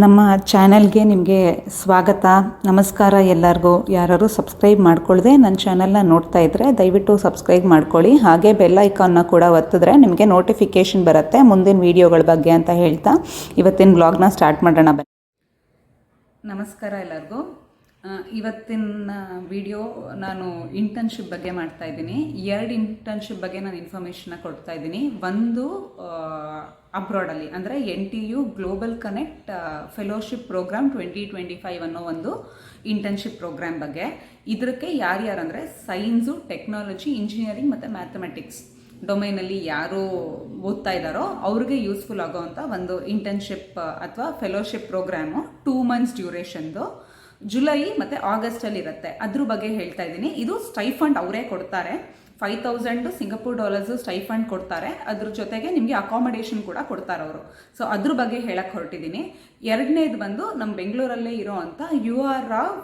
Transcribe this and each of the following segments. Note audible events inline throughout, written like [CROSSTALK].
ನಮ್ಮ ಚಾನಲ್ಗೆ ನಿಮಗೆ ಸ್ವಾಗತ, ನಮಸ್ಕಾರ ಎಲ್ಲರಿಗೂ. ಯಾರು ಸಬ್ಸ್ಕ್ರೈಬ್ ಮಾಡ್ಕೊಳ್ಳದೆ ನನ್ನ ಚಾನಲ್ನ ನೋಡ್ತಾ ಇದ್ದರೆ ದಯವಿಟ್ಟು ಸಬ್ಸ್ಕ್ರೈಬ್ ಮಾಡ್ಕೊಳ್ಳಿ. ಹಾಗೆ ಬೆಲ್ ಐಕಾನ್ನ ಕೂಡ ಒತ್ತಿದ್ರೆ ನಿಮಗೆ ನೋಟಿಫಿಕೇಷನ್ ಬರುತ್ತೆ ಮುಂದಿನ ವೀಡಿಯೋಗಳ ಬಗ್ಗೆ ಅಂತ ಹೇಳ್ತಾ ಇವತ್ತಿನ ಬ್ಲಾಗ್ನ ಸ್ಟಾರ್ಟ್ ಮಾಡೋಣ ಬನ್ನಿ. ನಮಸ್ಕಾರ ಎಲ್ಲರಿಗೂ. ಇವತ್ತಿನ ವಿಡಿಯೋ ನಾನು ಇಂಟರ್ನ್ಶಿಪ್ ಬಗ್ಗೆ ಮಾಡ್ತಾ ಇದ್ದೀನಿ. ಎರಡು ಇಂಟರ್ನ್ಶಿಪ್ ಬಗ್ಗೆ ನಾನು ಇನ್ಫಾರ್ಮೇಷನ್ನ ಕೊಡ್ತಾ ಇದ್ದೀನಿ. ಒಂದು ಅಬ್ರಾಡಲ್ಲಿ ಅಂದರೆ N T U global connect fellowship programme twenty twenty five ಅನ್ನೋ ಒಂದು ಇಂಟರ್ನ್ಶಿಪ್ ಪ್ರೋಗ್ರಾಮ್ ಬಗ್ಗೆ. ಇದಕ್ಕೆ ಯಾರ್ಯಾರು ಅಂದರೆ ಸೈನ್ಸು ಟೆಕ್ನಾಲಜಿ ಇಂಜಿನಿಯರಿಂಗ್ ಮತ್ತು ಮ್ಯಾಥಮೆಟಿಕ್ಸ್ ಡೊಮೈನಲ್ಲಿ ಯಾರು ಓದ್ತಾ ಇದ್ದಾರೋ ಅವ್ರಿಗೆ ಯೂಸ್ಫುಲ್ ಆಗೋವಂಥ ಒಂದು ಇಂಟರ್ನ್ಶಿಪ್ ಅಥವಾ ಫೆಲೋಶಿಪ್ ಪ್ರೋಗ್ರಾಮು ಟೂ ಮಂತ್ಸ್ ಡ್ಯೂರೇಷನ್ದು ಜುಲೈ ಮತ್ತು ಆಗಸ್ಟಲ್ಲಿ ಇರುತ್ತೆ ಅದ್ರ ಬಗ್ಗೆ ಹೇಳ್ತಾ ಇದ್ದೀನಿ. ಇದು ಸ್ಟೈಫಂಡ್ ಅವರೇ ಕೊಡ್ತಾರೆ. Five thousand Singapore dollars stipend ಕೊಡ್ತಾರೆ. ಅದ್ರ ಜೊತೆಗೆ ನಿಮಗೆ ಅಕಾಮಡೇಷನ್ ಕೂಡ ಕೊಡ್ತಾರೆ ಅವರು. ಸೊ ಅದ್ರ ಬಗ್ಗೆ ಹೇಳಕ್ಕೆ ಹೊರಟಿದ್ದೀನಿ ಎರಡನೇದು ಬಂದು ನಮ್ಮ ಬೆಂಗಳೂರಲ್ಲೇ ಇರೋ ಅಂಥ U R Rao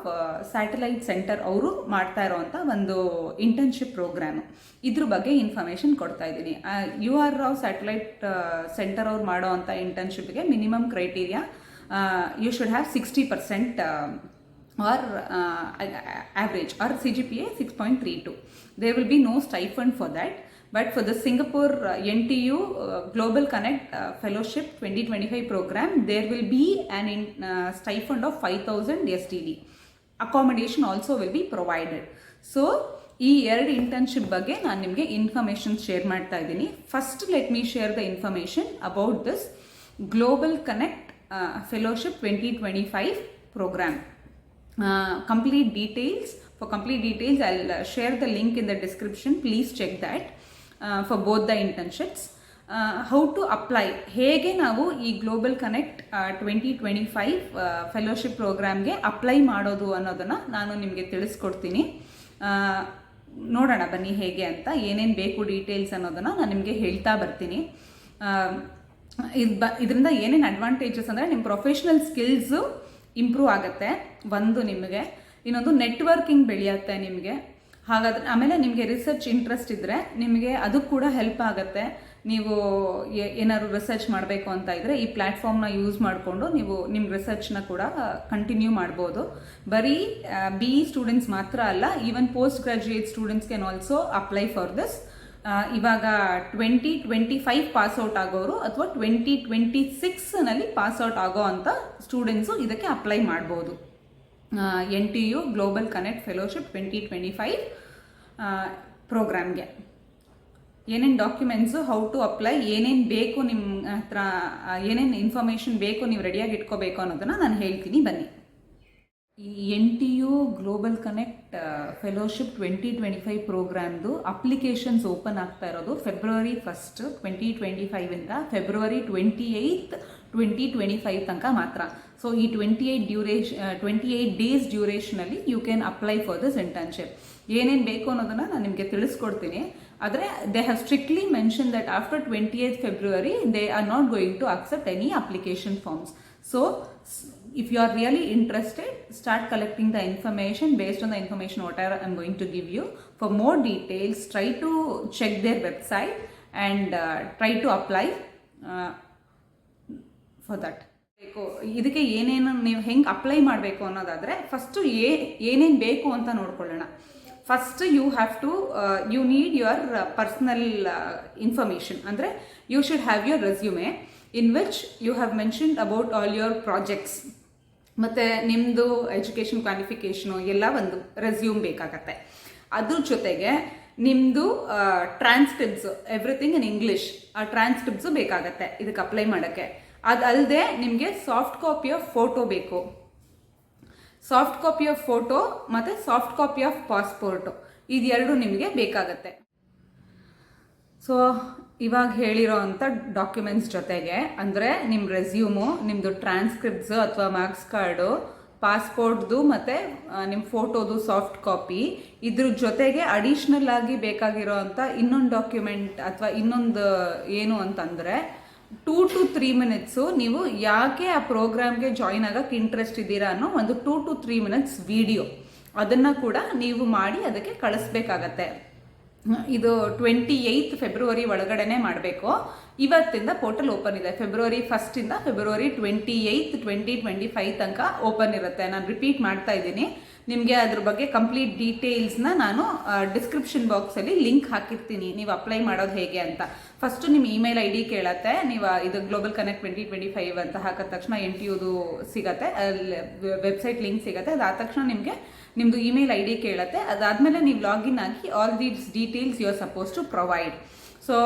satellite centre ಅವರು ಮಾಡ್ತಾ ಇರೋವಂಥ ಒಂದು ಇಂಟರ್ನ್ಶಿಪ್ ಪ್ರೋಗ್ರಾಮು ಇದ್ರ ಬಗ್ಗೆ ಇನ್ಫಾರ್ಮೇಷನ್ ಕೊಡ್ತಾ ಇದ್ದೀನಿ. U R Rao satellite centre ಅವ್ರು ಮಾಡೋ ಅಂಥ ಇಂಟರ್ನ್ಶಿಪ್ಗೆ minimum criteria you should have sixty percent or uh, average or CGPA 6.32. There will be no stipend for that. But for the Singapore uh, NTU uh, Global Connect uh, Fellowship 2025 program, there will be an in, uh, stipend of 5000 STD. Accommodation also will be provided. So, ಈ ಎರಡು internship ಬಗ್ಗೆ ನಾನು ನಿಮಗೆ information share ಮಾಡ್ತಾ ಇದ್ದೀನಿ first let me share the information about this global connect fellowship twenty twenty five programme uh, complete details. For complete details i'll share the link in the description. Please check that uh, for both the internships. How to apply ಹೇಗೆ ನಾವು ಈ global connect twenty twenty five fellowship ಪ್ರೋಗ್ರಾಮ್ಗೆ apply ಮಾಡೋದು ಅನ್ನೋದನ್ನು ನಾನು ನಿಮಗೆ ತಿಳಿಸ್ಕೊಡ್ತೀನಿ. ನೋಡೋಣ ಬನ್ನಿ ಹೇಗೆ ಅಂತ ಏನೇನು ಬೇಕು ಡೀಟೇಲ್ಸ್ ಅನ್ನೋದನ್ನು ನಾನು ನಿಮಗೆ ಹೇಳ್ತಾ ಬರ್ತೀನಿ. ಇದ್ ಬ ಇದರಿಂದ ಏನೇನು ಅಡ್ವಾಂಟೇಜಸ್ ಅಂದರೆ ನಿಮ್ಮ ಪ್ರೊಫೆಷ್ನಲ್ ಸ್ಕಿಲ್ಸು ಇಂಪ್ರೂವ್ ಆಗುತ್ತೆ ಒಂದು ನಿಮಗೆ. ಇನ್ನೊಂದು ನೆಟ್ವರ್ಕಿಂಗ್ ಬೆಳೆಯುತ್ತೆ ನಿಮಗೆ. ಹಾಗಾದ್ರೆ ಆಮೇಲೆ ನಿಮಗೆ ರಿಸರ್ಚ್ ಇಂಟ್ರೆಸ್ಟ್ ಇದ್ದರೆ ನಿಮಗೆ ಅದು ಕೂಡ ಹೆಲ್ಪ್ ಆಗುತ್ತೆ. ನೀವು ಏನಾದ್ರು ರಿಸರ್ಚ್ ಮಾಡಬೇಕು ಅಂತ ಇದ್ದರೆ ಈ ಪ್ಲ್ಯಾಟ್ಫಾರ್ಮ್ನ ಯೂಸ್ ಮಾಡಿಕೊಂಡು ನೀವು ನಿಮ್ಮ ರಿಸರ್ಚ್ನ ಕೂಡ ಕಂಟಿನ್ಯೂ ಮಾಡ್ಬೋದು. ಬರೀ ಬಿ ಇ ಸ್ಟೂಡೆಂಟ್ಸ್ ಮಾತ್ರ ಅಲ್ಲ even post graduate students can also apply for this ಇವಾಗ twenty twenty five pass out ಆಗೋರು ಅಥವಾ ಟ್ವೆಂಟಿ ಟ್ವೆಂಟಿ ಸಿಕ್ಸ್ನಲ್ಲಿ ಪಾಸ್ಔಟ್ ಆಗೋ ಅಂಥ ಸ್ಟೂಡೆಂಟ್ಸು ಇದಕ್ಕೆ ಅಪ್ಲೈ ಮಾಡ್ಬೋದು. N T U global connect fellowship twenty twenty five ಪ್ರೋಗ್ರಾಮ್ಗೆ ಏನೇನು documents how to apply ಏನೇನು ಬೇಕು ನಿಮ್ಮ ಹತ್ರ ಏನೇನು ಇನ್ಫಾರ್ಮೇಷನ್ ಬೇಕು ನೀವು ರೆಡಿಯಾಗಿ ಇಟ್ಕೋಬೇಕು ಅನ್ನೋದನ್ನು ನಾನು ಹೇಳ್ತೀನಿ, ಬನ್ನಿ. ಈ N T U global connect fellowship twenty twenty five ಪ್ರೋಗ್ರಾಮ್ದು applications open ಆಗ್ತಾ ಇರೋದು February first twenty twenty ಫೈವಿಂದ February twenty eighth twenty twenty five ತನಕ ಮಾತ್ರ. ಸೊ ಈ twenty eight duration twenty eight days ಡ್ಯೂರೇಷನಲ್ಲಿ you can apply for this internship ಏನೇನು ಬೇಕು ಅನ್ನೋದನ್ನು ನಾನು ನಿಮಗೆ ತಿಳಿಸ್ಕೊಡ್ತೀನಿ. ಆದರೆ they have strictly mention that after twenty eighth February they are not going to accept any application forms so if you are really interested start collecting the information based on the information whatever i'm going to give you for more details try to check their website and uh, try to apply uh, for that ಇದಕ್ಕೆ ಏನೇನು ನೀವು ಹೆಂಗೆ apply ಮಾಡಬೇಕು ಅನ್ನೋದಾದರೆ first ಏ ಏನೇನು ಬೇಕು ಅಂತ ನೋಡ್ಕೊಳ್ಳೋಣ first you have to you need your personal information ಅಂದರೆ you should have your resume in which you have mentioned about all your projects ಮತ್ತು ನಿಮ್ಮದು ಎಜುಕೇಷನ್ ಕ್ವಾಲಿಫಿಕೇಷನು ಎಲ್ಲ ಒಂದು ರೆಸ್ಯೂಮ್ ಬೇಕಾಗತ್ತೆ. ಅದ್ರ ಜೊತೆಗೆ ನಿಮ್ಮದು ಟ್ರಾನ್ಸ್ಕ್ರಿಪ್ಟ್ಸು ಎವ್ರಿಥಿಂಗ್ ಇನ್ ಇಂಗ್ಲೀಷ್ ಆ ಟ್ರಾನ್ಸ್ಕ್ರಿಪ್ಟ್ಸು ಬೇಕಾಗತ್ತೆ ಇದಕ್ಕೆ ಅಪ್ಲೈ ಮಾಡೋಕ್ಕೆ. ಅದಲ್ಲದೆ ನಿಮಗೆ ಸಾಫ್ಟ್ ಕಾಪಿ ಆಫ್ ಫೋಟೋ ಬೇಕು. ಸಾಫ್ಟ್ ಕಾಪಿ ಆಫ್ ಫೋಟೋ ಮತ್ತು ಸಾಫ್ಟ್ ಕಾಪಿ ಆಫ್ ಪಾಸ್ಪೋರ್ಟು ಇದೆರಡು ನಿಮಗೆ ಬೇಕಾಗತ್ತೆ. ಸೊ ಇವಾಗ ಹೇಳಿರೋ ಅಂಥ ಡಾಕ್ಯುಮೆಂಟ್ಸ್ ಜೊತೆಗೆ, ಅಂದರೆ ನಿಮ್ಮ ರೆಸ್ಯೂಮು ನಿಮ್ಮದು ಟ್ರಾನ್ಸ್ಕ್ರಿಪ್ಟ್ಸು ಅಥವಾ ಮಾರ್ಕ್ಸ್ ಕಾರ್ಡು ಪಾಸ್ಪೋರ್ಟ್ದು ಮತ್ತು ನಿಮ್ಮ ಫೋಟೋದು ಸಾಫ್ಟ್ ಕಾಪಿ ಇದ್ರ ಜೊತೆಗೆ ಅಡಿಷ್ನಲ್ ಆಗಿ ಬೇಕಾಗಿರೋ ಅಂಥ ಇನ್ನೊಂದು ಡಾಕ್ಯುಮೆಂಟ್ ಅಥವಾ ಇನ್ನೊಂದು, ಏನು ಅಂತಂದರೆ ಟೂ ಟು ತ್ರೀ ಮಿನಿಟ್ಸು ನೀವು ಯಾಕೆ ಆ ಪ್ರೋಗ್ರಾಮ್ಗೆ ಜಾಯಿನ್ ಆಗೋಕ್ಕೆ ಇಂಟ್ರೆಸ್ಟ್ ಇದ್ದೀರಾ ಅನ್ನೋ ಒಂದು two to three minutes video ಅದನ್ನು ಕೂಡ ನೀವು ಮಾಡಿ ಅದಕ್ಕೆ ಕಳಿಸ್ಬೇಕಾಗತ್ತೆ. ಇದು ಟ್ವೆಂಟಿ ಏಯ್ತ್ ಫೆಬ್ರವರಿ ಒಳಗಡೆನೆ ಮಾಡಬೇಕು. ಇವತ್ತಿಂದ ಪೋರ್ಟಲ್ ಓಪನ್ ಇದೆ. February ಫಸ್ಟಿಂದ February twenty eighth twenty twenty five ತನಕ ಓಪನ್ ಇರುತ್ತೆ. ನಾನು ರಿಪೀಟ್ ಮಾಡ್ತಾ ಇದ್ದೀನಿ. ನಿಮಗೆ ಅದ್ರ ಬಗ್ಗೆ ಕಂಪ್ಲೀಟ್ ಡೀಟೇಲ್ಸ್ನ ನಾನು ಡಿಸ್ಕ್ರಿಪ್ಷನ್ ಬಾಕ್ಸಲ್ಲಿ ಲಿಂಕ್ ಹಾಕಿರ್ತೀನಿ. ನೀವು ಅಪ್ಲೈ ಮಾಡೋದು ಹೇಗೆ ಅಂತ. ಫಸ್ಟು ನಿಮ್ಮ ಇಮೇಲ್ ಐ ಡಿ ಕೇಳತ್ತೆ. ನೀವು ಇದು global connect twenty twenty five ಅಂತ ಹಾಕಿದ ತಕ್ಷಣ ಎನ್ ಟಿ ಯುದು ಸಿಗತ್ತೆ ವೆಬ್ಸೈಟ್ ಲಿಂಕ್ ಸಿಗತ್ತೆ. ಅದಾದ ತಕ್ಷಣ ನಿಮಗೆ ನಿಮ್ಮದು ಇಮೇಲ್ ಐ ಡಿ ಕೇಳುತ್ತೆ. ಅದಾದಮೇಲೆ ನೀವು ಲಾಗಿನ್ ಆಗಿ all these details you are suppose to provide so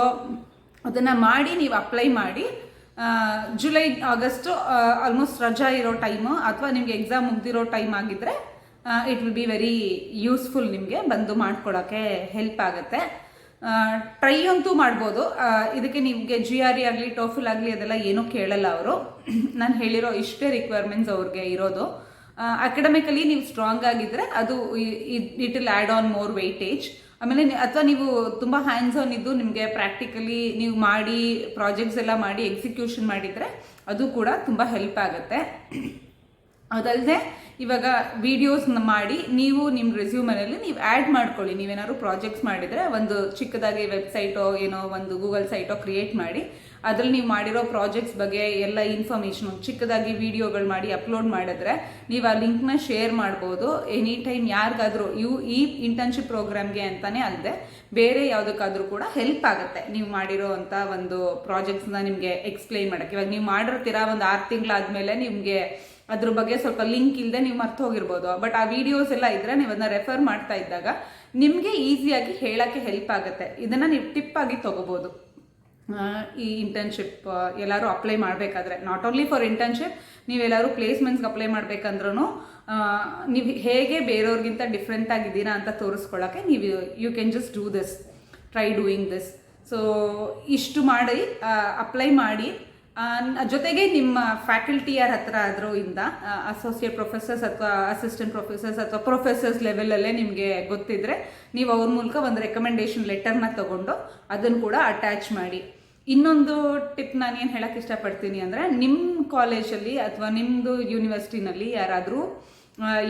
ಅದನ್ನು ಮಾಡಿ ನೀವು ಅಪ್ಲೈ ಮಾಡಿ ಜುಲೈ ಆಗಸ್ಟ್ ಆಲ್ಮೋಸ್ಟ್ ರಜಾ ಇರೋ ಟೈಮು ಅಥವಾ ನಿಮಗೆ ಎಕ್ಸಾಮ್ ಮುಗ್ದಿರೋ ಟೈಮ್ ಆಗಿದ್ರೆ it will be very useful ನಿಮಗೆ ಬಂದು ಮಾಡ್ಕೊಡೋಕ್ಕೆ ಹೆಲ್ಪ್ ಆಗುತ್ತೆ. ಟ್ರೈ ಅಂತೂ ಮಾಡ್ಬೋದು. ಇದಕ್ಕೆ ನಿಮಗೆ ಜಿ ಆರ್ ಇ ಆಗಲಿ ಟೋಫಿಲ್ ಆಗಲಿ ಅದೆಲ್ಲ ಏನೂ ಕೇಳಲ್ಲ ಅವರು. ನಾನು ಹೇಳಿರೋ ಇಷ್ಟೇ ರಿಕ್ವೈರ್ಮೆಂಟ್ಸ್ ಅವ್ರಿಗೆ ಇರೋದು. ಅಕಾಡೆಮಿಕಲಿ ನೀವು ಸ್ಟ್ರಾಂಗ್ ಆಗಿದ್ರೆ ಅದು it will add on more weightage ಆಮೇಲೆ ಅಥವಾ ನೀವು ತುಂಬ ಹ್ಯಾಂಡ್ಸ್ ಆನ್ ಇದ್ದು ನಿಮಗೆ ಪ್ರಾಕ್ಟಿಕಲಿ ನೀವು ಮಾಡಿ ಪ್ರಾಜೆಕ್ಟ್ಸ್ ಎಲ್ಲ ಮಾಡಿ ಎಕ್ಸಿಕ್ಯೂಷನ್ ಮಾಡಿದರೆ ಅದು ಕೂಡ ತುಂಬ ಹೆಲ್ಪ್ ಆಗುತ್ತೆ. ಅದಲ್ಲದೆ ಇವಾಗ ವಿಡಿಯೋಸ್ನ ಮಾಡಿ ನೀವು ನಿಮ್ಮ ರೆಸ್ಯೂಮನಲ್ಲಿ ನೀವು ಆ್ಯಡ್ ಮಾಡ್ಕೊಳ್ಳಿ. ನೀವೇನಾದ್ರು ಪ್ರಾಜೆಕ್ಟ್ಸ್ ಮಾಡಿದರೆ ಒಂದು ಚಿಕ್ಕದಾಗಿ ವೆಬ್ಸೈಟೋ ಏನೋ ಒಂದು ಗೂಗಲ್ ಸೈಟೋ ಕ್ರಿಯೇಟ್ ಮಾಡಿ. ಅದ್ರಲ್ಲಿ ನೀವು ಮಾಡಿರೋ ಪ್ರಾಜೆಕ್ಟ್ಸ್ ಬಗ್ಗೆ ಎಲ್ಲ ಇನ್ಫಾರ್ಮೇಷನ್ ಚಿಕ್ಕದಾಗಿ ವಿಡಿಯೋಗಳು ಮಾಡಿ ಅಪ್ಲೋಡ್ ಮಾಡಿದ್ರೆ ನೀವು ಆ ಲಿಂಕ್ನ ಶೇರ್ ಮಾಡ್ಬೋದು. ಎನಿ ಟೈಮ್ ಯಾರಿಗಾದ್ರೂ, ಇವು ಈ ಇಂಟರ್ನ್ಶಿಪ್ ಪ್ರೋಗ್ರಾಮ್ಗೆ ಅಂತಾನೆ ಅಲ್ಲದೆ ಬೇರೆ ಯಾವುದಕ್ಕಾದರೂ ಕೂಡ ಹೆಲ್ಪ್ ಆಗುತ್ತೆ ನೀವು ಮಾಡಿರೋ ಅಂತ ಒಂದು ಪ್ರಾಜೆಕ್ಟ್ಸ್ನ ನಿಮಗೆ ಎಕ್ಸ್ಪ್ಲೈನ್ ಮಾಡೋಕ್ಕೆ. ಇವಾಗ ನೀವು ಮಾಡಿರ್ತೀರಾ ಒಂದು ಆರು ತಿಂಗಳಾದ್ಮೇಲೆ ನಿಮಗೆ ಅದ್ರ ಬಗ್ಗೆ ಸ್ವಲ್ಪ ಲಿಂಕ್ ಇಲ್ಲದೆ ನೀವು ಮರ್ತು ಹೋಗಿರ್ಬೋದು. ಬಟ್ ಆ ವಿಡಿಯೋಸ್ ಎಲ್ಲ ಇದ್ರೆ ನೀವು ಅದನ್ನ ರೆಫರ್ ಮಾಡ್ತಾ ಇದ್ದಾಗ ನಿಮಗೆ ಈಸಿಯಾಗಿ ಹೇಳಕ್ಕೆ ಹೆಲ್ಪ್ ಆಗುತ್ತೆ. ಇದನ್ನ ನೀವು ಟಿಪ್ ಆಗಿ ತಗೋಬಹುದು ಈ ಇಂಟರ್ನ್ಶಿಪ್ ಎಲ್ಲರೂ ಅಪ್ಲೈ ಮಾಡಬೇಕಾದ್ರೆ. ನಾಟ್ ಓನ್ಲಿ ಫಾರ್ ಇಂಟರ್ನ್ಶಿಪ್ ನೀವೆಲ್ಲರೂ ಪ್ಲೇಸ್ಮೆಂಟ್ಸ್ಗೆ ಅಪ್ಲೈ ಮಾಡ್ಬೇಕಂದ್ರೂ ನೀವು ಹೇಗೆ ಬೇರೆಯವ್ರಿಗಿಂತ ಡಿಫ್ರೆಂಟ್ ಆಗಿದ್ದೀರಾ ಅಂತ ತೋರಿಸ್ಕೊಳ್ಳೋಕ್ಕೆ ನೀವು you can just do this try doing this so ಇಷ್ಟು ಮಾಡಿ ಅಪ್ಲೈ ಮಾಡಿ. ಜೊತೆಗೆ ನಿಮ್ಮ ಫ್ಯಾಕಲ್ಟಿಯರ್ ಹತ್ರ ಆದ್ರೂ ಇಂದ ಅಸೋಸಿಯೇಟ್ ಪ್ರೊಫೆಸರ್ಸ್ ಅಥವಾ ಅಸಿಸ್ಟೆಂಟ್ ಪ್ರೊಫೆಸರ್ಸ್ ಅಥವಾ ಪ್ರೊಫೆಸರ್ಸ್ ಲೆವೆಲಲ್ಲೇ ನಿಮಗೆ ಗೊತ್ತಿದ್ರೆ ನೀವು ಅವ್ರ ಮೂಲಕ ಒಂದು ರೆಕಮೆಂಡೇಶನ್ ಲೆಟರ್ನ ತಗೊಂಡು ಅದನ್ನು ಕೂಡ ಅಟ್ಯಾಚ್ ಮಾಡಿ. ಇನ್ನೊಂದು ಟಿಪ್ ನಾನು ಏನು ಹೇಳಕ್ಕೆ ಇಷ್ಟಪಡ್ತೀನಿ ಅಂದರೆ ನಿಮ್ಮ ಕಾಲೇಜಲ್ಲಿ ಅಥವಾ ನಿಮ್ಮದು ಯೂನಿವರ್ಸಿಟಿನಲ್ಲಿ ಯಾರಾದರೂ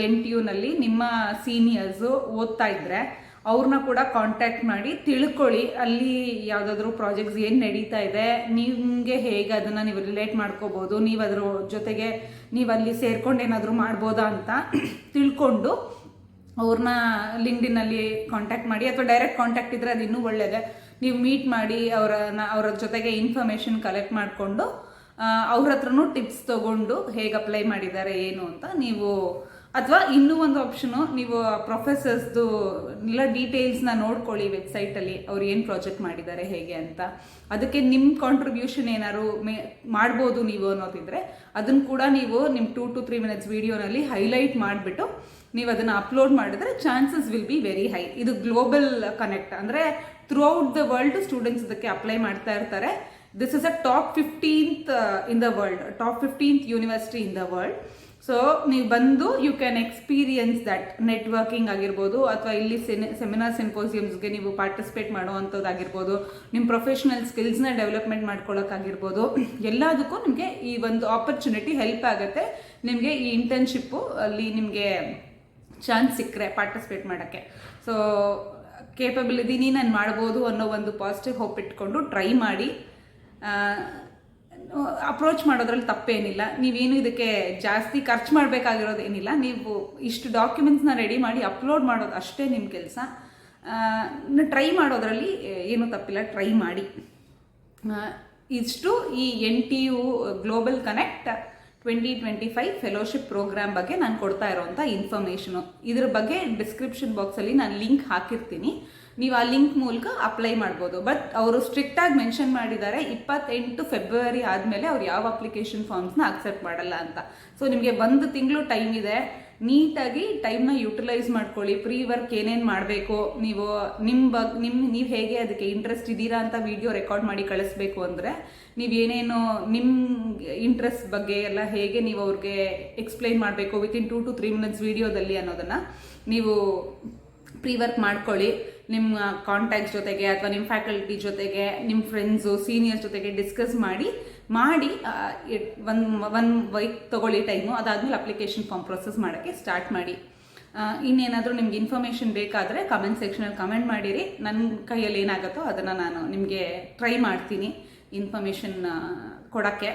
ಎನ್ ಟಿ ಯುನಲ್ಲಿ ನಿಮ್ಮ ಸೀನಿಯರ್ಸು ಓದ್ತಾ ಇದ್ರೆ ಅವ್ರನ್ನ ಕೂಡ ಕಾಂಟ್ಯಾಕ್ಟ್ ಮಾಡಿ ತಿಳ್ಕೊಳ್ಳಿ ಅಲ್ಲಿ ಯಾವುದಾದ್ರೂ ಪ್ರಾಜೆಕ್ಟ್ಸ್ ಏನು ನಡೀತಾ ಇದೆ, ನಿಮಗೆ ಹೇಗೆ ಅದನ್ನು ನೀವು ರಿಲೇಟ್ ಮಾಡ್ಕೋಬೋದು, ನೀವು ಅದ್ರ ಜೊತೆಗೆ ನೀವು ಅಲ್ಲಿ ಸೇರ್ಕೊಂಡು ಏನಾದರೂ ಮಾಡ್ಬೋದಾ ಅಂತ [CLEARS THROAT] ತಿಳ್ಕೊಂಡು ಅವ್ರನ್ನ ಲಿಂಕ್ಡಿನಲ್ಲಿ ಕಾಂಟ್ಯಾಕ್ಟ್ ಮಾಡಿ ಅಥವಾ ಡೈರೆಕ್ಟ್ ಕಾಂಟ್ಯಾಕ್ಟ್ ಇದ್ದರೆ ಅದು ಇನ್ನೂ ಒಳ್ಳೆಯದೆ ನೀವು ಮೀಟ್ ಮಾಡಿ ಅವರ ಅವರ ಜೊತೆಗೆ ಇನ್ಫಾರ್ಮೇಷನ್ ಕಲೆಕ್ಟ್ ಮಾಡಿಕೊಂಡು ಅವ್ರ ಹತ್ರನೂ ಟಿಪ್ಸ್ ತಗೊಂಡು ಹೇಗೆ ಅಪ್ಲೈ ಮಾಡಿದ್ದಾರೆ, ಏನು ಅಂತ ನೀವು ಅಥವಾ ಇನ್ನೂ ಒಂದು ಆಪ್ಷನು ನೀವು ಪ್ರೊಫೆಸರ್ಸ್ದು ಎಲ್ಲ ಡೀಟೇಲ್ಸ್ನ ನೋಡ್ಕೊಳ್ಳಿ ವೆಬ್ಸೈಟಲ್ಲಿ ಅವ್ರು ಏನು ಪ್ರಾಜೆಕ್ಟ್ ಮಾಡಿದ್ದಾರೆ, ಹೇಗೆ ಅಂತ. ಅದಕ್ಕೆ ನಿಮ್ಮ ಕಾಂಟ್ರಿಬ್ಯೂಷನ್ ಏನಾದ್ರು ಮೇ, ಮಾಡ್ಬೋದು ನೀವು ಅನ್ನೋದಿದ್ರೆ ಅದನ್ನು ಕೂಡ ನೀವು ನಿಮ್ಮ ಟೂ ಟು ತ್ರೀ ಮಿನಿಟ್ಸ್ ವೀಡಿಯೋನಲ್ಲಿ ಹೈಲೈಟ್ ಮಾಡಿಬಿಟ್ಟು, ನೀವು ಅದನ್ನು ಅಪ್ಲೋಡ್ ಮಾಡಿದ್ರೆ chances will be very high ಇದು ಗ್ಲೋಬಲ್ ಕನೆಕ್ಟ್ ಅಂದರೆ throughout the world students ಇದಕ್ಕೆ ಅಪ್ಲೈ ಮಾಡ್ತಾ ಇರ್ತಾರೆ. This is a top fifteenth in the world top fifteenth university in the world so ನೀವು ಬಂದು you can experience that networking ಆಗಿರ್ಬೋದು, ಅಥವಾ ಇಲ್ಲಿ ಸೆಮಿನಾರ್ ಸಿಂಪೋಸಿಯಮ್ಸ್ಗೆ ನೀವು ಪಾರ್ಟಿಸಿಪೇಟ್ ಮಾಡುವಂಥದ್ದಾಗಿರ್ಬೋದು, ನಿಮ್ಮ ಪ್ರೊಫೆಷನಲ್ ಸ್ಕಿಲ್ಸ್ನ ಡೆವಲಪ್ಮೆಂಟ್ ಮಾಡ್ಕೊಳ್ಳೋಕ್ಕಾಗಿರ್ಬೋದು ಎಲ್ಲದಕ್ಕೂ ನಿಮಗೆ ಈ ಒಂದು ಆಪರ್ಚುನಿಟಿ ಹೆಲ್ಪ್ ಆಗುತ್ತೆ. ನಿಮಗೆ ಈ ಇಂಟರ್ನ್ಶಿಪ್ಪು ಅಲ್ಲಿ ನಿಮಗೆ ಚಾನ್ಸ್ ಸಿಕ್ಕರೆ ಪಾರ್ಟಿಸಿಪೇಟ್ ಮಾಡೋಕ್ಕೆ. ಸೊ ಕೇಪಬಲ್ ನಾನು ಮಾಡ್ಬೋದು ಅನ್ನೋ ಒಂದು ಪಾಸಿಟಿವ್ ಹೋಪ್ ಇಟ್ಕೊಂಡು ಟ್ರೈ ಮಾಡಿ. ಅಪ್ರೋಚ್ ಮಾಡೋದ್ರಲ್ಲಿ ತಪ್ಪೇನಿಲ್ಲ. ನೀವೇನು ಇದಕ್ಕೆ ಜಾಸ್ತಿ ಖರ್ಚು ಮಾಡಬೇಕಾಗಿರೋದು ಏನಿಲ್ಲ. ನೀವು ಇಷ್ಟು ಡಾಕ್ಯುಮೆಂಟ್ಸ್ನ ರೆಡಿ ಮಾಡಿ ಅಪ್ಲೋಡ್ ಮಾಡೋದು ಅಷ್ಟೇ ನಿಮ್ಮ ಕೆಲಸ. ಟ್ರೈ ಮಾಡೋದ್ರಲ್ಲಿ ಏನೂ ತಪ್ಪಿಲ್ಲ. ಟ್ರೈ ಮಾಡಿ. ಇಷ್ಟು ಈ N T U global connect twenty twenty five fellowship programme ಬಗ್ಗೆ ನಾನು ಕೊಡ್ತಾ ಇರೋವಂಥ ಇನ್ಫಾರ್ಮೇಷನು ಇದ್ರ ಬಗ್ಗೆ ಡಿಸ್ಕ್ರಿಪ್ಷನ್ ಬಾಕ್ಸಲ್ಲಿ ನಾನು ಲಿಂಕ್ ಹಾಕಿರ್ತೀನಿ. ನೀವು ಆ ಲಿಂಕ್ ಮೂಲಕ ಅಪ್ಲೈ ಮಾಡ್ಬೋದು. ಬಟ್ ಅವರು ಸ್ಟ್ರಿಕ್ಟಾಗಿ ಮೆನ್ಷನ್ ಮಾಡಿದ್ದಾರೆ, ಇಪ್ಪತ್ತೆಂಟು ಫೆಬ್ರವರಿ ಆದಮೇಲೆ ಅವ್ರು ಯಾವ ಅಪ್ಲಿಕೇಶನ್ ಫಾರ್ಮ್ಸ್ನ ಅಕ್ಸೆಪ್ಟ್ ಮಾಡಲ್ಲ ಅಂತ. ಸೊ ನಿಮಗೆ ಒಂದು ತಿಂಗಳು ಟೈಮ್ ಇದೆ. ನೀಟಾಗಿ ಟೈಮ್ನ ಯುಟಿಲೈಸ್ ಮಾಡ್ಕೊಳ್ಳಿ. ಪ್ರೀ ವರ್ಕ್ ಏನೇನು ಮಾಡಬೇಕು, ನೀವು ನಿಮ್ಮ ಬಗ್ ನಿಮ್ಮ ನೀವು ಹೇಗೆ ಅದಕ್ಕೆ ಇಂಟ್ರೆಸ್ಟ್ ಇದ್ದೀರಾ ಅಂತ ವಿಡಿಯೋ ರೆಕಾರ್ಡ್ ಮಾಡಿ ಕಳಿಸ್ಬೇಕು ಅಂದರೆ, ನೀವು ಏನೇನು ನಿಮ್ಮ ಇಂಟ್ರೆಸ್ಟ್ ಬಗ್ಗೆ ಎಲ್ಲ ಹೇಗೆ ನೀವು ಅವ್ರಿಗೆ ಎಕ್ಸ್ಪ್ಲೈನ್ ಮಾಡಬೇಕು within two to three minutes ವಿಡಿಯೋದಲ್ಲಿ ಅನ್ನೋದನ್ನು ನೀವು ಪ್ರೀ ವರ್ಕ್ ಮಾಡ್ಕೊಳ್ಳಿ. ನಿಮ್ಮ ಕಾಂಟ್ಯಾಕ್ಟ್ಸ್ ಜೊತೆಗೆ ಅಥವಾ ನಿಮ್ಮ ಫ್ಯಾಕಲ್ಟಿ ಜೊತೆಗೆ, ನಿಮ್ಮ ಫ್ರೆಂಡ್ಸು ಸೀನಿಯರ್ಸ್ ಜೊತೆಗೆ ಡಿಸ್ಕಸ್ ಮಾಡಿ ಮಾಡಿ ಒನ್ ಒನ್ ವೈಕ್ ತಗೊಳ್ಳಿ ಟೈಮು ಅದಾದಮೇಲೆ ಅಪ್ಲಿಕೇಶನ್ ಫಾರ್ಮ್ ಪ್ರೊಸೆಸ್ ಮಾಡೋಕ್ಕೆ ಸ್ಟಾರ್ಟ್ ಮಾಡಿ. ಇನ್ನೇನಾದರೂ ನಿಮ್ಗೆ ಇನ್ಫಾರ್ಮೇಷನ್ ಬೇಕಾದರೆ ಕಮೆಂಟ್ ಸೆಕ್ಷನಲ್ಲಿ ಕಮೆಂಟ್ ಮಾಡಿರಿ. ನನ್ನ ಕೈಯಲ್ಲಿ ಏನಾಗುತ್ತೋ ಅದನ್ನು ನಾನು ನಿಮಗೆ ಟ್ರೈ ಮಾಡ್ತೀನಿ ಇನ್ಫಾರ್ಮೇಷನ್ ಕೊಡೋಕ್ಕೆ.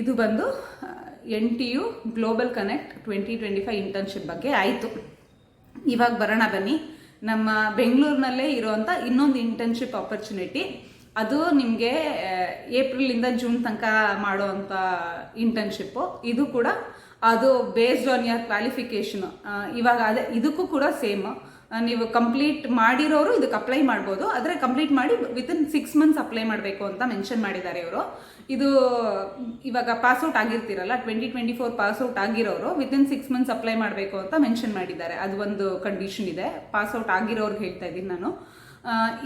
ಇದು ಬಂದು N T U global connect twenty twenty five internship ಬಗ್ಗೆ ಆಯಿತು. ಇವಾಗ ಬರೋಣ ಬನ್ನಿ. ನಮ್ಮ ಬೆಂಗಳೂರಿನಲ್ಲೇ ಇರುವಂಥ ಇನ್ನೊಂದು ಇಂಟರ್ನ್ಶಿಪ್ ಆಪರ್ಚುನಿಟಿ ಅದು ನಿಮಗೆ ಏಪ್ರಿಲಿಂದ ಜೂನ್ ತನಕ ಮಾಡುವಂಥ ಇಂಟರ್ನ್ಶಿಪ್ಪು ಇದು ಕೂಡ, ಅದು ಬೇಸ್ಡ್ ಆನ್ ಯರ್ ಕ್ವಾಲಿಫಿಕೇಷನ್ ಇವಾಗ ಅದೇ, ಇದಕ್ಕೂ ಕೂಡ ಸೇಮ್ ನೀವು ಕಂಪ್ಲೀಟ್ ಮಾಡಿರೋರು ಇದಕ್ಕೆ ಅಪ್ಲೈ ಮಾಡ್ಬೋದು. ಆದರೆ ಕಂಪ್ಲೀಟ್ ಮಾಡಿ ವಿತಿನ್ ಸಿಕ್ಸ್ ಮಂತ್ಸ್ ಅಪ್ಲೈ ಮಾಡಬೇಕು ಅಂತ ಮೆನ್ಷನ್ ಮಾಡಿದ್ದಾರೆ ಇವರು. ಇದು, ಇವಾಗ pass out ಆಗಿರ್ತೀರಲ್ಲ twenty twenty four pass out ಆಗಿರೋರು ವಿತಿನ್ ಸಿಕ್ಸ್ ಮಂತ್ಸ್ ಅಪ್ಲೈ ಮಾಡಬೇಕು ಅಂತ ಮೆನ್ಷನ್ ಮಾಡಿದ್ದಾರೆ. ಅದು ಒಂದು ಕಂಡೀಷನ್ ಇದೆ. ಪಾಸ್ಔಟ್ ಆಗಿರೋರ್ಗೆ ಹೇಳ್ತಾ ಇದ್ದೀನಿ ನಾನು.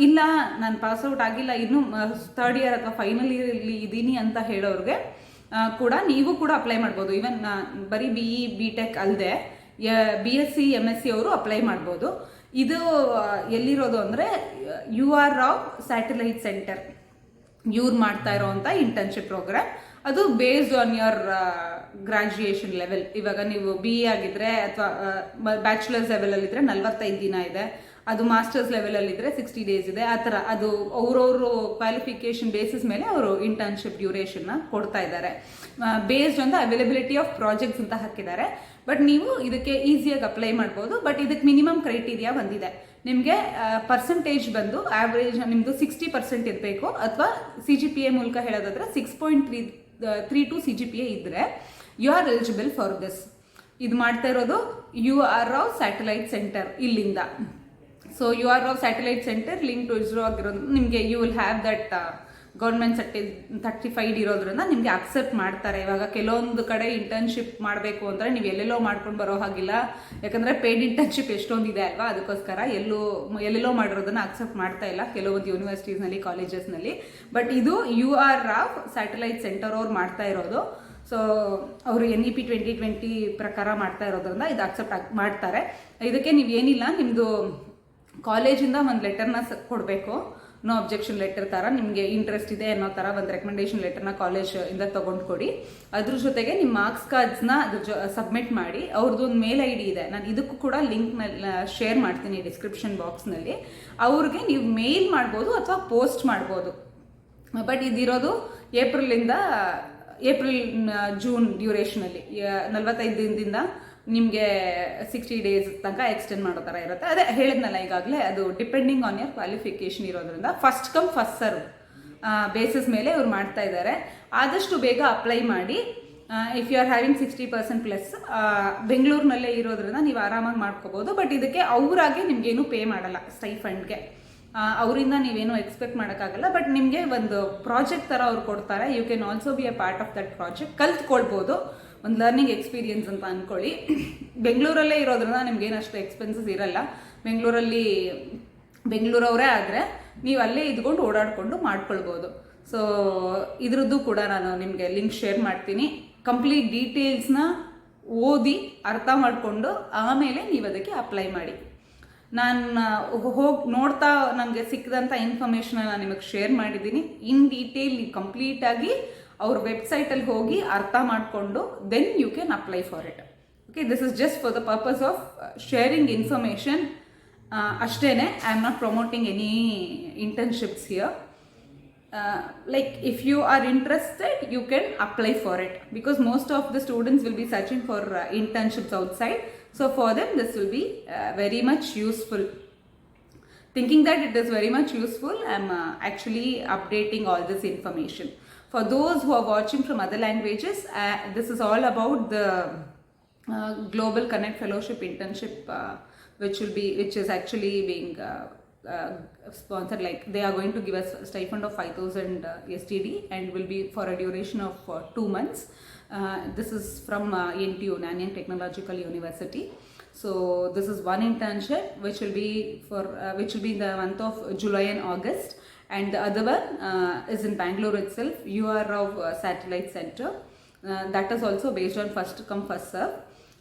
ಇಲ್ಲ, ನಾನು ಪಾಸ್ಔಟ್ ಆಗಿಲ್ಲ, ಇನ್ನೂ ಥರ್ಡ್ ಇಯರ್ ಅಥವಾ ಫೈನಲ್ ಇಯರಲ್ಲಿ ಇದ್ದೀನಿ ಅಂತ ಹೇಳೋರಿಗೆ ಕೂಡ ನೀವು ಕೂಡ ಅಪ್ಲೈ ಮಾಡ್ಬೋದು. ಈವನ್ ಬರೀ ಬಿ ಇ ಬಿ ಟೆಕ್ ಅಲ್ಲದೆ B S C M S C ಅವರು ಅಪ್ಲೈ ಮಾಡ್ಬೋದು. ಇದು ಎಲ್ಲಿರೋದು ಅಂದರೆ, U R Rao satellite centre. ಇವ್ರು ಮಾಡ್ತಾ ಇರೋವಂಥ ಇಂಟರ್ನ್ಶಿಪ್ ಪ್ರೋಗ್ರಾಮ್ ಅದು based on your graduation level ಇವಾಗ ನೀವು ಬಿ ಎ ಆಗಿದ್ರೆ ಅಥವಾ ಬ್ಯಾಚುಲರ್ಸ್ ಲೆವೆಲಲ್ಲಿದ್ದರೆ ನಲ್ವತ್ತೈದು ದಿನ ಇದೆ. ಅದು ಮಾಸ್ಟರ್ಸ್ ಲೆವೆಲಲ್ಲಿದ್ದರೆ ಸಿಕ್ಸ್ಟಿ ಡೇಸ್ ಇದೆ. ಆ ಥರ ಅದು ಅವ್ರವ್ರ ಕ್ವಾಲಿಫಿಕೇಶನ್ ಬೇಸಿಸ್ ಮೇಲೆ ಅವರು ಇಂಟರ್ನ್ಶಿಪ್ ಡ್ಯೂರೇಷನ್ನ ಕೊಡ್ತಾ ಇದ್ದಾರೆ. Based on the availability of projects ಅಂತ ಹಾಕಿದ್ದಾರೆ. ಬಟ್ ನೀವು ಇದಕ್ಕೆ ಈಸಿಯಾಗಿ ಅಪ್ಲೈ ಮಾಡ್ಬೋದು. ಬಟ್ ಇದಕ್ಕೆ ಮಿನಿಮಮ್ ಕ್ರೈಟೀರಿಯಾ ಬಂದಿದೆ. ನಿಮಗೆ ಪರ್ಸೆಂಟೇಜ್ ಬಂದು ಆವ್ರೇಜ್ ನಿಮ್ಮದು ಸಿಕ್ಸ್ಟಿ ಪರ್ಸೆಂಟ್ ಇರಬೇಕು. ಅಥವಾ ಸಿ ಜಿ ಪಿ ಎ ಮೂಲಕ ಹೇಳೋದಾದ್ರೆ six point three three two C G P A ಇದ್ದರೆ you are eligible for this ಇದು ಮಾಡ್ತಾ ಇರೋದು U R of satellite centre ಇಲ್ಲಿಂದ. So U R Rao satellite centre link to ISRO ಆಗಿರೋದು ನಿಮಗೆ you will have that government certified ಇರೋದ್ರಿಂದ ನಿಮಗೆ accept ಮಾಡ್ತಾರೆ. ಇವಾಗ ಕೆಲವೊಂದು ಕಡೆ ಇಂಟರ್ನ್ಶಿಪ್ ಮಾಡಬೇಕು ಅಂದರೆ ನೀವು ಎಲ್ಲೆಲ್ಲೋ ಮಾಡ್ಕೊಂಡು ಬರೋ ಹಾಗಿಲ್ಲ. ಯಾಕಂದರೆ ಪೇಯ್ಡ್ ಇಂಟರ್ನ್ಶಿಪ್ ಎಷ್ಟೊಂದು ಇದೆ ಅಲ್ವಾ? ಅದಕ್ಕೋಸ್ಕರ ಎಲ್ಲೂ ಎಲ್ಲೆಲ್ಲೋ ಮಾಡಿರೋದನ್ನು ಅಕ್ಸೆಪ್ಟ್ ಮಾಡ್ತಾ ಇಲ್ಲ ಕೆಲವೊಂದು ಯೂನಿವರ್ಸಿಟೀಸ್ನಲ್ಲಿ ಕಾಲೇಜಸ್ನಲ್ಲಿ ಬಟ್ ಇದು U R of satellite centre ಅವ್ರು ಮಾಡ್ತಾ ಇರೋದು. ಸೊ ಅವರು N E P twenty twenty ಪ್ರಕಾರ ಮಾಡ್ತಾ ಇರೋದ್ರಿಂದ ಇದು ಅಕ್ಸೆಪ್ಟ್ ಮಾಡ್ತಾರೆ. ಇದಕ್ಕೆ ನೀವು ಏನಿಲ್ಲ ನಿಮ್ಮದು ಕಾಲೇಜಿಂದ ಒಂದು ಲೆಟರ್ನ ಕೊಡಬೇಕು. ನೋ ಅಬ್ಜೆಕ್ಷನ್ ಲೆಟರ್ ಥರ ನಿಮಗೆ ಇಂಟ್ರೆಸ್ಟ್ ಇದೆ ಅನ್ನೋ ಥರ ಒಂದು ರೆಕಮೆಂಡೇಶನ್ ಲೆಟರ್ನ ಕಾಲೇಜ್ ಇಂದ ತೊಗೊಂಡು ಕೊಡಿ. ಅದ್ರ ಜೊತೆಗೆ ನಿಮ್ಮ ಮಾರ್ಕ್ಸ್ ಕಾರ್ಡ್ಸ್ನ ಅದ್ರ ಸಬ್ಮಿಟ್ ಮಾಡಿ. ಅವ್ರದ್ದು ಒಂದು ಮೇಲ್ ಐ ಡಿ ಇದೆ. ನಾನು ಇದಕ್ಕೂ ಕೂಡ ಲಿಂಕ್ನ ಶೇರ್ ಮಾಡ್ತೀನಿ ಡಿಸ್ಕ್ರಿಪ್ಷನ್ ಬಾಕ್ಸ್ನಲ್ಲಿ ಅವ್ರಿಗೆ ನೀವು ಮೇಲ್ ಮಾಡ್ಬೋದು ಅಥವಾ ಪೋಸ್ಟ್ ಮಾಡ್ಬೋದು. ಬಟ್ ಇದಿರೋದು ಏಪ್ರಿಲಿಂದ ಏಪ್ರಿಲ್ ಜೂನ್ ಡ್ಯೂರೇಷನಲ್ಲಿ ನಲ್ವತ್ತೈದು ದಿನದಿಂದ ನಿಮಗೆ ಸಿಕ್ಸ್ಟಿ ಡೇಸ್ ತನಕ ಎಕ್ಸ್ಟೆಂಡ್ ಮಾಡೋ ಥರ ಇರುತ್ತೆ. ಅದೇ ಹೇಳಿದ್ನಲ್ಲ ಈಗಾಗಲೇ ಅದು ಡಿಪೆಂಡಿಂಗ್ ಆನ್ ಯರ್ ಕ್ವಾಲಿಫಿಕೇಷನ್ ಇರೋದ್ರಿಂದ. First come first serve basis ಮೇಲೆ ಇವ್ರು ಮಾಡ್ತಾ ಇದ್ದಾರೆ ಆದಷ್ಟು ಬೇಗ ಅಪ್ಲೈ ಮಾಡಿ. If you are having sixty percent plus ಬೆಂಗಳೂರಿನಲ್ಲೇ ಇರೋದ್ರಿಂದ ನೀವು ಆರಾಮಾಗಿ ಮಾಡ್ಕೋಬೋದು. ಬಟ್ ಇದಕ್ಕೆ ಅವರಾಗೆ ನಿಮಗೇನು ಪೇ ಮಾಡಲ್ಲ ಸ್ಟೈಫಂಡ್ಗೆ ಅವರಿಂದ ನೀವೇನು ಎಕ್ಸ್ಪೆಕ್ಟ್ ಮಾಡೋಕ್ಕಾಗಲ್ಲ. ಬಟ್ ನಿಮಗೆ ಒಂದು ಪ್ರಾಜೆಕ್ಟ್ ಥರ ಅವ್ರು ಕೊಡ್ತಾರೆ. You can also be a part of that project ಕಲ್ತ್ಕೊಳ್ಬೋದು. ಒಂದು ಲರ್ನಿಂಗ್ ಎಕ್ಸ್ಪೀರಿಯನ್ಸ್ ಅಂತ ಅಂದ್ಕೊಳ್ಳಿ ಬೆಂಗಳೂರಲ್ಲೇ ಇರೋದ್ರಿಂದ ನಿಮ್ಗೇನು ಅಷ್ಟು ಎಕ್ಸ್ಪೆನ್ಸಸ್ ಇರಲ್ಲ. ಬೆಂಗಳೂರಲ್ಲಿ ಬೆಂಗಳೂರವರೇ ಆದರೆ ನೀವು ಅಲ್ಲೇ ಇದ್ಕೊಂಡು ಓಡಾಡಿಕೊಂಡು ಮಾಡ್ಕೊಳ್ಬೋದು. ಸೊ ಇದ್ರದ್ದು ಕೂಡ ನಾನು ನಿಮಗೆ ಲಿಂಕ್ ಶೇರ್ ಮಾಡ್ತೀನಿ. ಕಂಪ್ಲೀಟ್ ಡೀಟೇಲ್ಸ್ನ ಓದಿ ಅರ್ಥ ಮಾಡಿಕೊಂಡು ಆಮೇಲೆ ನೀವು ಅದಕ್ಕೆ ಅಪ್ಲೈ ಮಾಡಿ. ನಾನು ಹೋಗಿ ನೋಡ್ತಾ ನನಗೆ ಸಿಕ್ಕಿದಂಥ ಇನ್ಫಾರ್ಮೇಷನ್ ನಾನು ನಿಮಗೆ ಶೇರ್ ಮಾಡಿದ್ದೀನಿ. ಇನ್ ಡೀಟೇಲ್ ಕಂಪ್ಲೀಟಾಗಿ ಅವ್ರ ವೆಬ್ಸೈಟಲ್ಲಿ ಹೋಗಿ ಅರ್ಥ ಮಾಡಿಕೊಂಡು then you can apply for it okay this is just for the purpose of sharing information ಅಷ್ಟೇ I am not promoting any internships here uh, like if you are interested you can apply for it because most of the students will be searching for uh, internships outside so for them this will be uh, very much useful thinking that it is very much useful i'm uh, actually updating all this information for those who are watching from other languages uh, this is all about the uh, global connect fellowship internship uh, which will be which is actually being uh, uh, sponsored like they are going to give us a stipend of 5000 uh, std and will be for a duration of uh, two months. Uh, this is from uh, ntu technological university. So this is one internship which will be for uh, which will be in the month of july and august and the other one uh, is in bangalore itself ur uh, satellite center uh, that is also based on first come first serve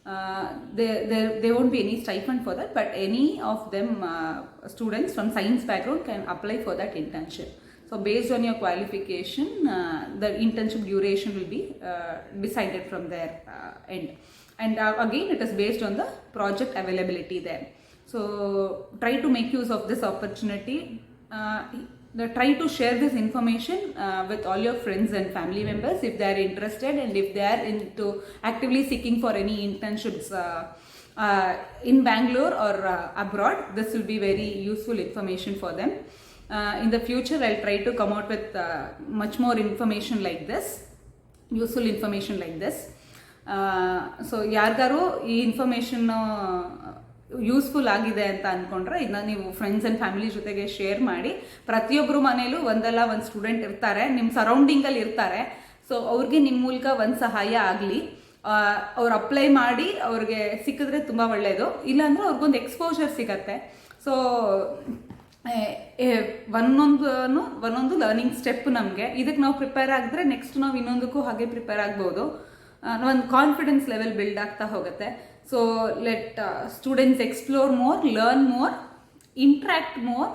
uh, there, there, there won't be any stipend for that, but any of them uh, students from science background can apply for that internship. So based on your qualification, uh, the internship duration will be uh, decided from their uh, end. And uh, again, it is based on the project availability there. So try to make use of this opportunity. Uh, the, try to share this information uh, with all your friends and family members if they are interested and if they are into actively seeking for any internships uh, uh, in Bangalore or uh, abroad. This will be very useful information for them. Uh, in the future, I'll try to come out with uh, much more information like this, useful information like this. So ಯಾರಿಗಾರು ಈ information useful ಆಗಿದೆ ಅಂತ ಅಂದ್ಕೊಂಡ್ರೆ ಇದನ್ನ ನೀವು friends and family ಜೊತೆಗೆ share ಮಾಡಿ. ಪ್ರತಿಯೊಬ್ಬರು ಮನೇಲೂ ಒಂದಲ್ಲ ಒಂದು ಸ್ಟೂಡೆಂಟ್ ಇರ್ತಾರೆ ನಿಮ್ಮ ಸರೌಂಡಿಂಗಲ್ಲಿ ಇರ್ತಾರೆ. ಸೊ ಅವ್ರಿಗೆ ನಿಮ್ಮ ಮೂಲಕ ಒಂದು ಸಹಾಯ ಆಗಲಿ. ಅವ್ರು ಅಪ್ಲೈ ಮಾಡಿ ಅವ್ರಿಗೆ ಸಿಕ್ಕಿದ್ರೆ ತುಂಬ ಒಳ್ಳೆಯದು ಇಲ್ಲಾಂದರೆ ಅವ್ರಿಗೊಂದು ಎಕ್ಸ್ಪೋಜರ್ ಸಿಗತ್ತೆ. ಸೊ ಒಂದೊಂದು ಒಂದೊಂದು ಲರ್ನಿಂಗ್ ಸ್ಟೆಪ್ ನಮಗೆ. ಇದಕ್ಕೆ ನಾವು ಪ್ರಿಪೇರ್ ಆಗಿದ್ರೆ ನೆಕ್ಸ್ಟ್ ನಾವು ಇನ್ನೊಂದಕ್ಕೂ ಹಾಗೆ ಪ್ರಿಪೇರ್ ಆಗ್ಬೋದು. ಒಂದು ಕಾನ್ಫಿಡೆನ್ಸ್ ಲೆವೆಲ್ ಬಿಲ್ಡ್ ಆಗ್ತಾ ಹೋಗುತ್ತೆ. So let students explore more learn more interact more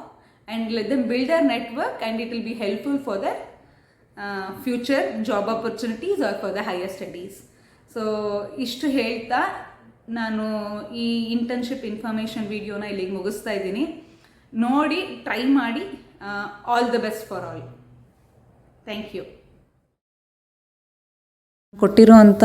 and let them build our network and it will be helpful for their future job opportunities or for the higher studies so ಇಷ್ಟು ಹೇಳ್ತಾ ನಾನು ಈ internship information ವಿಡಿಯೋನ ಇಲ್ಲಿಗೆ ಮುಗಿಸ್ತಾ ಇದ್ದೀನಿ. ನೋಡಿ try ಮಾಡಿ all the best for all thank you ಕೊಟ್ಟಿರೋವಂಥ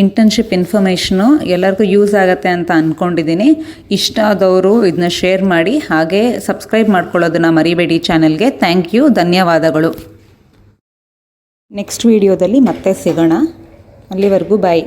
internship information ಎಲ್ಲರಿಗೂ ಯೂಸ್ ಆಗುತ್ತೆ ಅಂತ ಅಂದ್ಕೊಂಡಿದ್ದೀನಿ ಇಷ್ಟ ಆದವರು ಇದನ್ನ ಶೇರ್ ಮಾಡಿ, ಹಾಗೆ ಸಬ್ಸ್ಕ್ರೈಬ್ ಮಾಡ್ಕೊಳ್ಳೋದನ್ನು ಮರಿಬೇಡಿ ಚಾನಲ್ಗೆ ಥ್ಯಾಂಕ್ ಯು ಧನ್ಯವಾದಗಳು. ನೆಕ್ಸ್ಟ್ ವಿಡಿಯೋದಲ್ಲಿ ಮತ್ತೆ ಸಿಗೋಣ. ಅಲ್ಲಿವರೆಗೂ ಬಾಯ್